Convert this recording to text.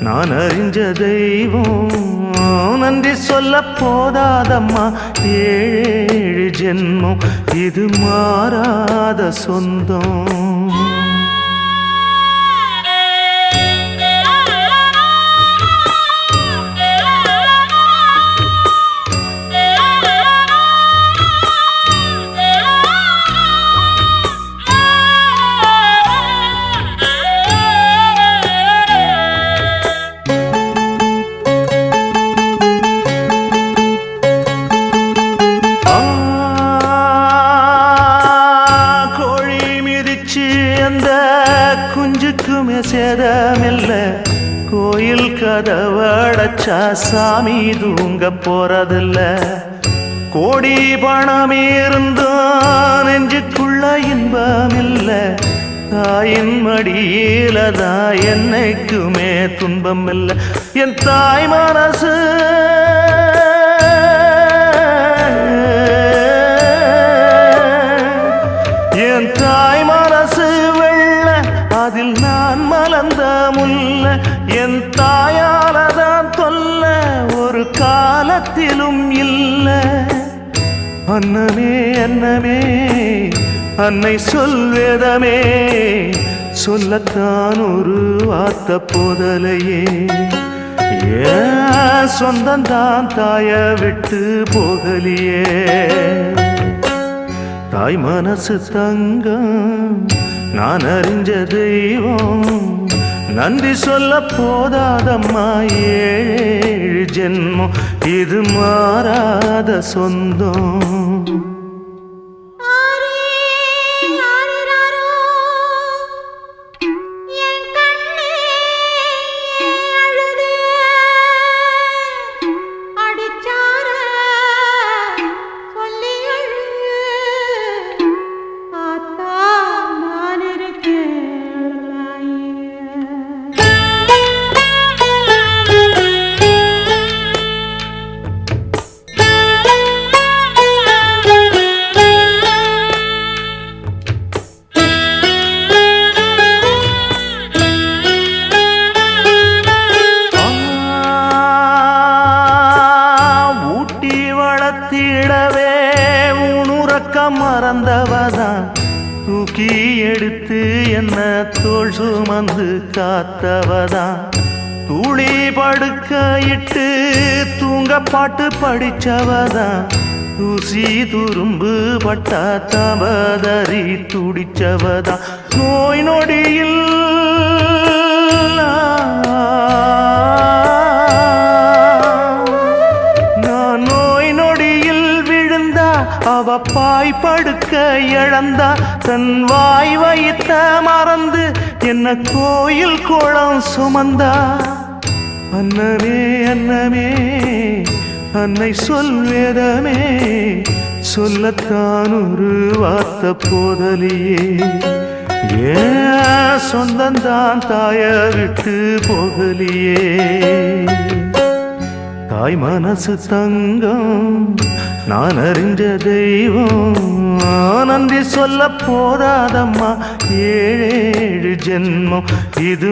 நான் அறிஞ்ச தெய்வம். நன்றி சொல்ல போதாதம்மா. ஏழு ஜென்மம். இது மாறாத சொந்தம். இருக்குமே சேதமில்ல. கோயில் கதவடைச்சா சாமி தூங்க போறதில்ல. கோடி பணம் இருந்தும் நெஞ்சுக்குள்ள இன்பம் இல்ல தாயின் மடியில தான் என்னைக்குமே துன்பம் இல்லை என் தாய் மனசு முல்ல என் தாயாலதான் சொல்ல ஒரு காலத்திலும் இல்ல. அன்னமே அன்னமே அன்னை சொல்வேதமே சொல்லத்தான் ஒரு வார்த்த போதலையே. சொந்தந்தான் தாய விட்டு போகலியே. தாய் மனசு தங்கம் நான் அறிஞ்ச தெய்வம் நன்றி சொல்ல போதாதம்மா ஏழு ஜென்மம். இது மாறாத சொந்தம். உணுறக்கம் மறந்தவதான் தூக்கி எடுத்து என்ன தோல் சுமந்து காத்தவதான் தூளி படுக்க இட்டு தூங்க பாட்டு படிச்சவதான் தூசி துரும்பு பட்டா தபதறி துடிச்சவதான் நோய் நொடியில் அவ பாய் படுக்க இழந்தா தன் வாய் வைத்த மறந்து என்ன கோயில் குளம் சுமந்தா? அன்னமே அன்னமே அன்னை சொல்வேதமே சொல்லத்தான் ஒரு வார்த்த போதலியே. ஏன் சொந்தந்தான் தாய விட்டு போகலியே தாய் மனசு தங்கம் நான் அறிஞ்ச தெய்வம். நன்றி சொல்ல போதாதம்மா ஏழேழு ஜென்மம் இது